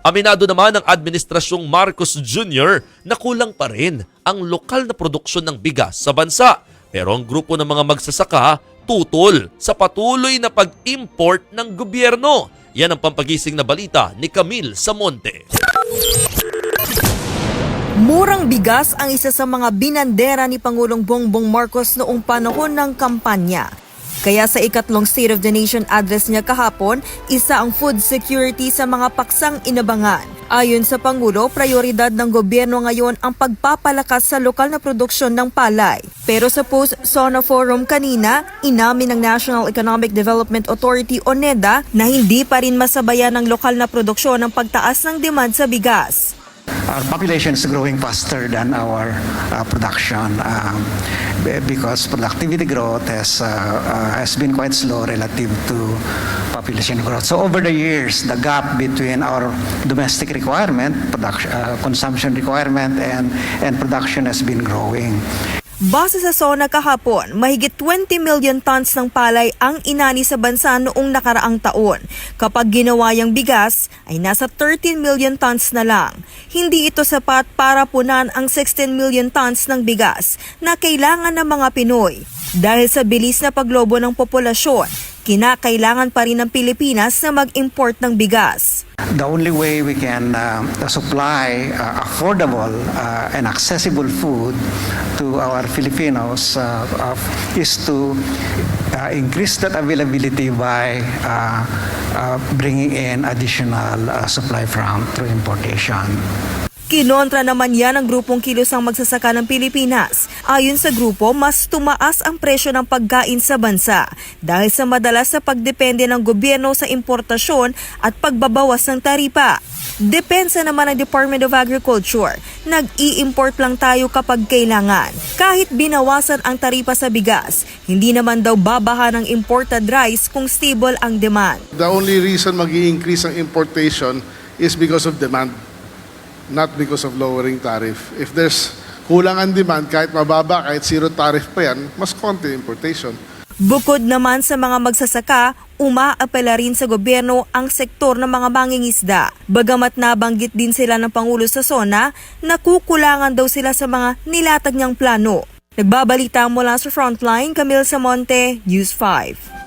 Aminado naman ang Administrasyong Marcos Jr. na kulang pa rin ang lokal na produksyon ng bigas sa bansa. Pero ang grupo ng mga magsasaka tutol sa patuloy na pag-import ng gobyerno. Yan ang pampagising na balita ni Camille Samonte. Murang bigas ang isa sa mga binandera ni Pangulong Bongbong Marcos noong panahon ng kampanya. Kaya sa ikatlong State of the Nation address niya kahapon, isa ang food security sa mga paksang inabangan. Ayon sa Pangulo, prioridad ng gobyerno ngayon ang pagpapalakas sa lokal na produksyon ng palay. Pero sa post-SONA Forum kanina, inamin ng National Economic Development Authority o NEDA na hindi pa rin masabayan ng lokal na produksyon ang pagtaas ng demand sa bigas. Our population is growing faster than our uh, production um, be- because productivity growth has, uh, uh, has been quite slow relative to population growth. So over the years, the gap between our domestic requirement, production, uh, consumption requirement, and, and production has been growing. Base sa SONA kahapon, mahigit 20 million tons ng palay ang inani sa bansa noong nakaraang taon. Kapag ginawa yung bigas, ay nasa 13 million tons na lang. Hindi ito sapat para punan ang 16 million tons ng bigas na kailangan ng mga Pinoy. Dahil sa bilis na paglobo ng populasyon, kinakailangan pa rin ng Pilipinas na mag-import ng bigas. The only way we can uh, supply uh, affordable uh, and accessible food to our Filipinos uh, uh, is to uh, increase that availability by uh, uh, bringing in additional uh, supply from through importation. Kinontra naman yan ang grupong kilosang magsasaka ng Pilipinas. Ayon sa grupo, mas tumaas ang presyo ng pagkain sa bansa dahil sa madalas sa pagdepende ng gobyerno sa importasyon at pagbabawas ng taripa. Depensa naman ng Department of Agriculture, nag-i-import lang tayo kapag kailangan. Kahit binawasan ang taripa sa bigas, hindi naman daw babaha ng imported rice kung stable ang demand. The only reason mag increase ang importation is because of demand, not because of lowering tariff. If there's kulang ang demand, kahit mababa, kahit zero tariff pa yan, mas konti importation. Bukod naman sa mga magsasaka, umaapela rin sa gobyerno ang sektor ng mga mangingisda. Bagamat nabanggit din sila ng Pangulo sa SONA, nakukulangan daw sila sa mga nilatag niyang plano. Nagbabalita mula sa Frontline, Camille Samonte, News 5.